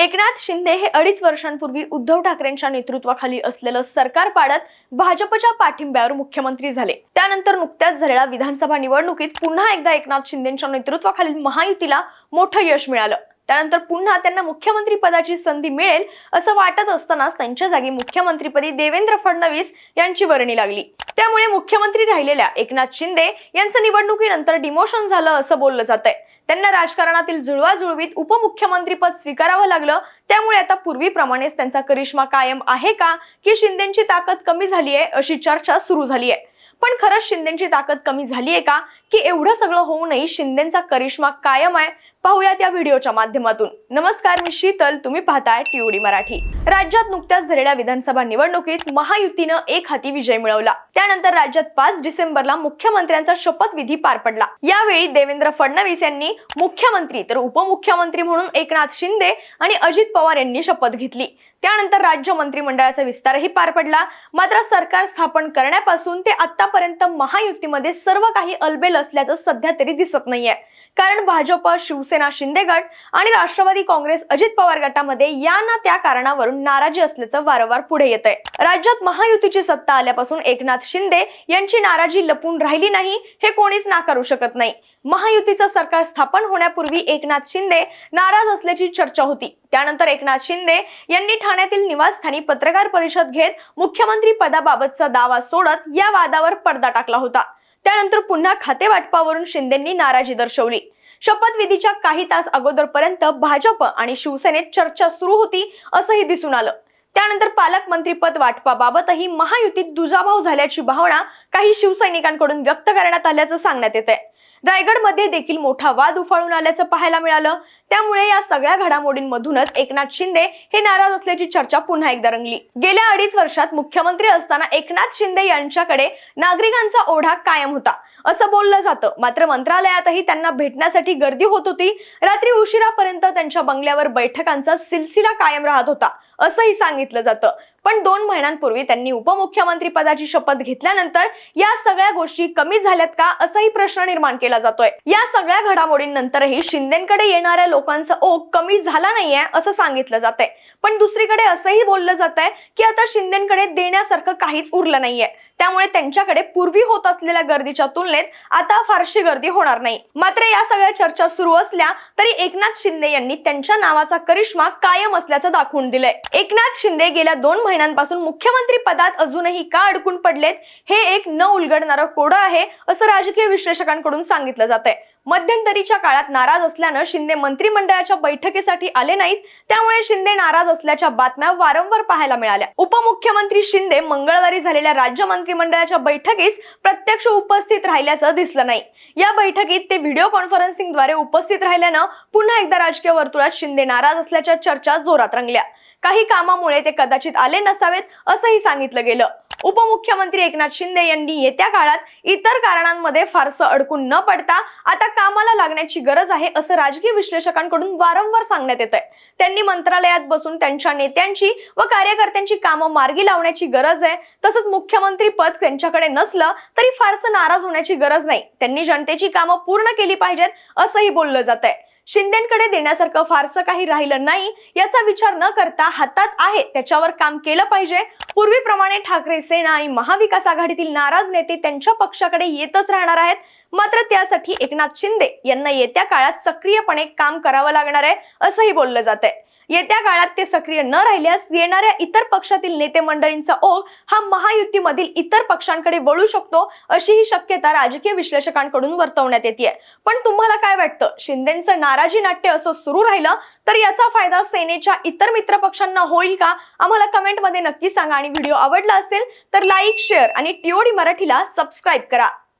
एकनाथ शिंदे हे अडीच वर्षांपूर्वी उद्धव ठाकरेंच्या नेतृत्वाखाली असलेलं सरकार पाडत भाजपच्या पाठिंब्यावर मुख्यमंत्री झाले. त्यानंतर नुकत्याच झालेल्या विधानसभा निवडणुकीत पुन्हा एकदा एकनाथ शिंदेच्या नेतृत्वाखालील महायुतीला मोठं यश मिळालं. त्यानंतर पुन्हा त्यांना मुख्यमंत्री पदाची संधी मिळेल असं वाटत असतानाच त्यांच्या जागी मुख्यमंत्रीपदी देवेंद्र फडणवीस यांची वर्णी लागली. त्यामुळे मुख्यमंत्री राहिलेल्या एकनाथ शिंदे यांचं निवडणुकीनंतर डिमोशन झालं असं बोललं जात आहे त्यांना राजकारणातील जुळवाजुळवीत उपमुख्यमंत्रीपद स्वीकारावं लागलं. त्यामुळे आता पूर्वीप्रमाणेच त्यांचा करिश्मा कायम आहे का की शिंदेची ताकद कमी झाली आहे अशी चर्चा सुरू झाली आहे पण खरंच शिंदेची ताकद कमी झाली आहे का की एवढं सगळं होऊनही शिंदेचा करिश्मा कायम आहे पाहूयात या व्हिडिओच्या माध्यमातून. नमस्कार मी शीतल. तुम्ही पाहताय टीओडी मराठी. राज्यात नुकत्याच झालेल्या विधानसभा निवडणुकीत महायुतीनं एक हाती विजय मिळवला. त्यानंतर राज्यात पाच डिसेंबरला मुख्यमंत्र्यांचा शपथविधी पार पडला. यावेळी देवेंद्र फडणवीस यांनी मुख्यमंत्री तर उपमुख्यमंत्री म्हणून एकनाथ शिंदे आणि अजित पवार यांनी शपथ घेतली. त्यानंतर राज्य मंत्रिमंडळाचा विस्तारही पार पडला. मात्र सरकार स्थापन करण्यापासून ते आतापर्यंत महायुतीमध्ये सर्व काही अलबेल असल्याचं सध्या तरी दिसत नाहीये. कारण भाजप शिवसेना शिंदे गट आणि राष्ट्रवादी काँग्रेस अजित पवार गटामध्ये या ना त्या कारणावरून नाराजी असल्याचं वारंवार पुढे येत आहे राज्यात महायुतीची सत्ता आल्यापासून एकनाथ शिंदे यांची नाराजी लपून राहिली नाही हे कोणीच नाकारू शकत नाही. महायुतीचं सरकार स्थापन होण्यापूर्वी एकनाथ शिंदे नाराज असल्याची चर्चा होती. त्यानंतर एकनाथ शिंदे यांनी ठाण्यातील निवासस्थानी पत्रकार परिषद घेत मुख्यमंत्री पदाबाबतचा दावा सोडत या वादावर पडदा टाकला होता. त्यानंतर पुन्हा खाते वाटपावरून शिंदेंनी नाराजी दर्शवली. शपथविधीच्या काही तास अगोदरपर्यंत भाजप आणि शिवसेनेत चर्चा सुरू होती असंही दिसून आलं. त्यानंतर पालकमंत्रीपद वाटपाबाबतही महायुतीत दुजाभाव झाल्याची भावना काही शिवसैनिकांकडून व्यक्त करण्यात आल्याचं सांगण्यात येत आहे रायगडमध्ये देखील मोठा वाद उफाळून आल्याचं पाहायला मिळालं. त्यामुळे या सगळ्या घडामोडींमधूनच एकनाथ शिंदे हे नाराज असल्याची चर्चा पुन्हा एकदा रंगली. गेल्या अडीच वर्षात मुख्यमंत्री असताना एकनाथ शिंदे यांच्याकडे नागरिकांचा ओढा कायम होता. असं बोललं जातं. मात्र मंत्रालयातही त्यांना भेटण्यासाठी गर्दी होत होती. रात्री उशिरापर्यंत त्यांच्या बंगल्यावर बैठकांचा सिलसिला कायम राहत होता असंही सांगितलं जातं. पण दोन महिन्यांपूर्वी त्यांनी उपमुख्यमंत्री पदाची शपथ घेतल्यानंतर या सगळ्या गोष्टी कमी झाल्यात का असाही प्रश्न निर्माण केला जातोय. या सगळ्या घडामोडींनंतरही शिंदेकडे येणाऱ्या लोकांचं ओघ कमी झाला नाहीये असं सांगितलं जातंय. पण दुसरीकडे असंही बोललं जात आहे की आता शिंदेकडे देण्यासारखं काहीच उरलं नाहीये. त्यामुळे त्यांच्याकडे पूर्वी होत असलेल्या गर्दीच्या तुलनेत आता फारशी गर्दी होणार नाही. मात्र या सगळ्या चर्चा सुरू असल्या तरी एकनाथ शिंदे यांनी त्यांच्या नावाचा करिश्मा कायम असल्याचं दाखवून दिलंय. एकनाथ शिंदे गेल्या दोन महिन्यांपासून मुख्यमंत्री पदात अजूनही का अडकून पडलेत हे एक न उलगडणारं कोडं आहे असं राजकीय विश्लेषकांकडून सांगितलं जात आहे मध्यंतरीच्या काळात नाराज असल्यानं शिंदे मंत्रिमंडळाच्या बैठकीसाठी आले नाहीत त्यामुळे शिंदे नाराज असल्याच्या बातम्या वारंवार पाहायला मिळाल्या. उपमुख्यमंत्री शिंदे मंगळवारी झालेल्या राज्यमंत्री मंत्रिमंडळाच्या बैठकीस प्रत्यक्ष उपस्थित राहिल्याचं दिसलं नाही. या बैठकीत ते व्हिडिओ कॉन्फरन्सिंगद्वारे उपस्थित राहिल्यानं पुन्हा एकदा राजकीय वर्तुळात शिंदे नाराज असल्याच्या चर्चा जोरात रंगल्या. काही कामामुळे ते कदाचित आले नसावेत असंही सांगितलं गेलं. उपमुख्यमंत्री एकनाथ शिंदे यांनी येत्या काळात इतर कारणांमध्ये फारसं अडकून न पडता आता कामाला लागण्याची गरज आहे असं राजकीय विश्लेषकांकडून वारंवार सांगण्यात येत आहे त्यांनी मंत्रालयात बसून त्यांच्या नेत्यांची व कार्यकर्त्यांची कामं मार्गी लावण्याची गरज आहे. तसंच मुख्यमंत्री पद त्यांच्याकडे नसलं तरी फारसं नाराज होण्याची गरज नाही. त्यांनी जनतेची कामं पूर्ण केली पाहिजेत असंही बोललं जात आहे शिंदेकडे देण्यासारखं फारसं काही राहिलं नाही याचा विचार न करता हातात आहे त्याच्यावर काम केलं पाहिजे. पूर्वीप्रमाणे ठाकरे सेना आणि महाविकास आघाडीतील नाराज नेते त्यांच्या पक्षाकडे येतच राहणार आहेत. मात्र त्यासाठी एकनाथ शिंदे यांना येत्या काळात सक्रियपणे काम करावं लागणार आहे असंही बोललं जात आहे येत्या काळात ते सक्रिय न राहिल्यास येणाऱ्या इतर पक्षातील नेते मंडळींचा ओघ हा महायुतीमधील इतर पक्षांकडे वळू शकतो अशी ही शक्यता राजकीय विश्लेषकांकडून वर्तवण्यात येते पण तुम्हाला काय वाटतं? शिंदेचं नाराजी नाट्य असं सुरू राहिलं तर याचा फायदा सेनेच्या इतर मित्र पक्षांना होईल का? आम्हाला कमेंटमध्ये नक्की सांगा. आणि व्हिडिओ आवडला असेल तर लाईक शेअर आणि टीओडी मराठीला सबस्क्राईब करा.